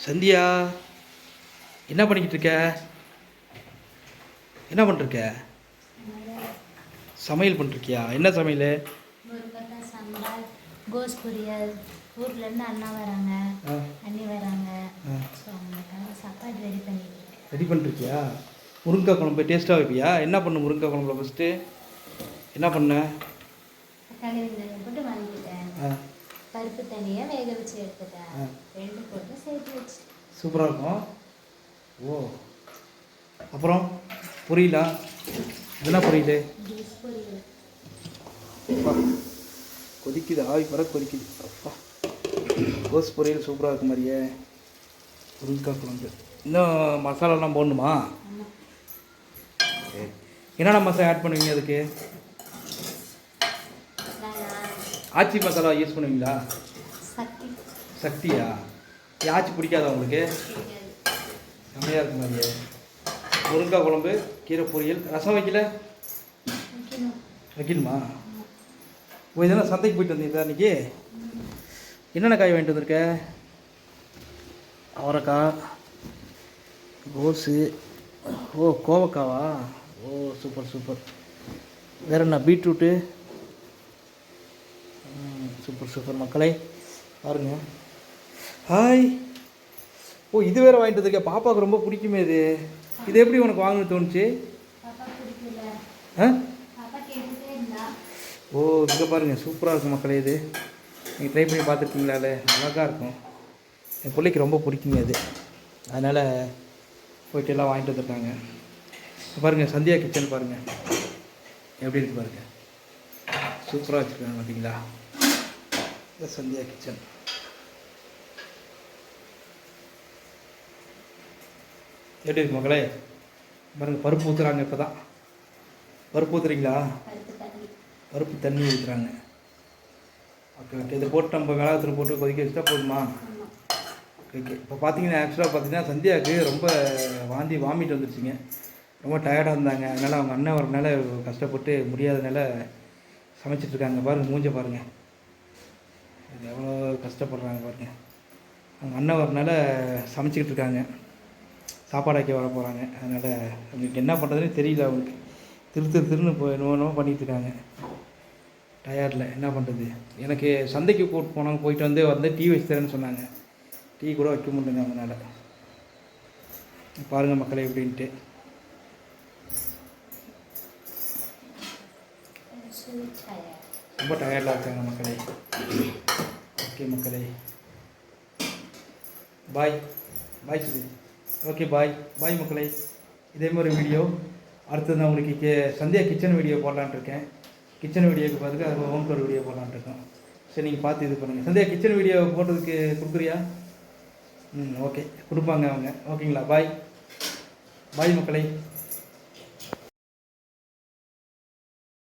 சந்தியா என்ன பண்ணிக்கிட்டு இருக்க? என்ன பண்ணிருக்க சமையல் பண்ணிருக்கியா என்ன சமையல்? கோஸ் பொரியல். ஊர்லேருந்து அண்ணா வராங்க. அண்ணி வராங்க. ஸோ அவங்களுக்காக சாப்பாடு ரெடி பண்ணிருக்கேன் ரெடி பண்ணிருக்கியா முருங்கைக்காய் குழம்பு டேஸ்ட்டாக வைப்பியா? என்ன பண்ணு முருங்கைக்காய் குழம்புல ஃபஸ்ட்டு என்ன பண்ண? தக்காளி வெங்காயம் போட்டு வாங்கிட்டேன் ஆ. பருப்பு தனியாக வேக வச்சு எடுத்துட்டேன். ரெண்டு போட்டு. சூப்பராக இருக்கும். ஓ. அப்புறம் புரியலா. என்ன அப்பா கொதிக்குது. ஆவி பற கொதிக்குது. அப்பா. கோஸ் பொரியல் சூப்பராக இருக்கும் மாதிரியே. முருங்கைக்காய் குழம்பு. இன்னும் மசாலாலாம் போடணுமா? என்னென்ன மசாலா ஆட் பண்ணுவீங்க அதுக்கு? ஆச்சி மசாலா யூஸ் பண்ணுவீங்களா? சக்தி. சக்தியா? யாச்சி பிடிக்காதா உங்களுக்கு? செம்மையாக இருக்கும் மாதிரியே. முருங்கைக்காய் குழம்பு கீரை பொரியல். ரசம் வைக்கல? வைக்கணுமா? ஓ இதெல்லாம் சந்தைக்கு போயிட்டு வந்தீங்களா இன்னைக்கு? என்னென்ன காய் வாங்கிட்டு வந்திருக்க? அவரைக்காய் கோஸு. ஓ கோவக்காவா? ஓ சூப்பர் சூப்பர். வேற என்ன பீட்ரூட்டு? Super super. மக்களை பாருங்கள் ஹாய். ஓ இது வேற வாங்கிட்டு வந்திருக்க பாப்பாவுக்கு ரொம்ப பிடிக்குமே இது. இது எப்படி உனக்கு வாங்கணும்னு தோணுச்சு? ஆ? ஓ இங்கே பாருங்கள் சூப்பராக இருக்கும் மக்களே இது. நீங்கள் ட்ரை பண்ணி பார்த்துருக்கீங்களால அழகாக இருக்கும். என் பிள்ளைக்கு ரொம்ப பிடிக்குங்க அது அதனால் போயிட்டு எல்லாம் வாங்கிட்டு வந்துருக்காங்க இப்ப பாருங்கள் சந்தியா கிச்சன் பாருங்கள் எப்படி இருக்கு பாருங்கள் சூப்பராக வச்சுருக்காங்க பார்த்தீங்களா சந்தியா கிச்சன் எப்படி இருக்கு மக்களே பாருங்கள் பருப்பு ஊற்றுறாங்க இப்போ தான் பருப்பு ஊற்றுறீங்களா பருப்பு தண்ணி ஊற்றுறாங்க ஓகே ஓகே. இதை போட்டு நம்ம மிளகாத்தூள் போட்டு கொதிக்க வச்சுட்டா போதுமா? Okay okay. இப்போ பார்த்தீங்கன்னா ஆக்சுவலாக பார்த்தீங்கன்னா சந்தியாவுக்கு ரொம்ப வாந்தி வாமிட் வந்துருச்சுங்க. ரொம்ப டயர்டாக இருந்தாங்க. அதனால் அவங்க அண்ணன் வரனால கஷ்டப்பட்டு முடியாதனால சமைச்சிட்டு இருக்காங்க. பாருங்கள் மூஞ்ச பாருங்கள் இது எவ்வளோ கஷ்டப்படுறாங்க பாருங்கள் அவங்க அண்ணன் வரனால சமைச்சிக்கிட்டு இருக்காங்க. சாப்பாடு ஆக்கி வர போகிறாங்க அதனால் அவங்களுக்கு என்ன பண்ணுறதுனே தெரியல அவங்களுக்கு. திரு திரு திருன்னு இப்போ என்னமோ என்னமோ பண்ணிட்டு இருக்காங்க. டயர்டில். என்ன பண்ணுறது எனக்கு சந்தைக்கு கூட்டு போனாங்க போயிட்டு வந்து வந்து டீ வச்சு தரேன்னு சொன்னாங்க. டீ கூட வைக்க முடியலங்க அதனால் பாருங்கள் மக்களே எப்படின்ட்டு. ரொம்ப டயர்டாக இருக்காங்க மக்களே. ஓகே மக்களே. பாய். பாய் சுதி ஓகே பாய் பாய் மக்களை. இதே மாதிரி வீடியோ அடுத்தது நான் உங்களுக்கு கே சந்தியா கிச்சன் வீடியோ போடலான்ட்டு இருக்கேன். கிச்சன் வீடியோக்கு பார்த்துட்டு அது ஹோம் டூர் வீடியோ போடலான்ட்டு இருக்கோம். சரி நீங்கள் பார்த்து இது பண்ணுங்கள் சந்தியா கிச்சன் வீடியோ போட்டதுக்கு கொடுக்குறியா? ம் ஓகே கொடுப்பாங்க அவங்க. ஓகேங்களா பாய் பாய் மக்களை.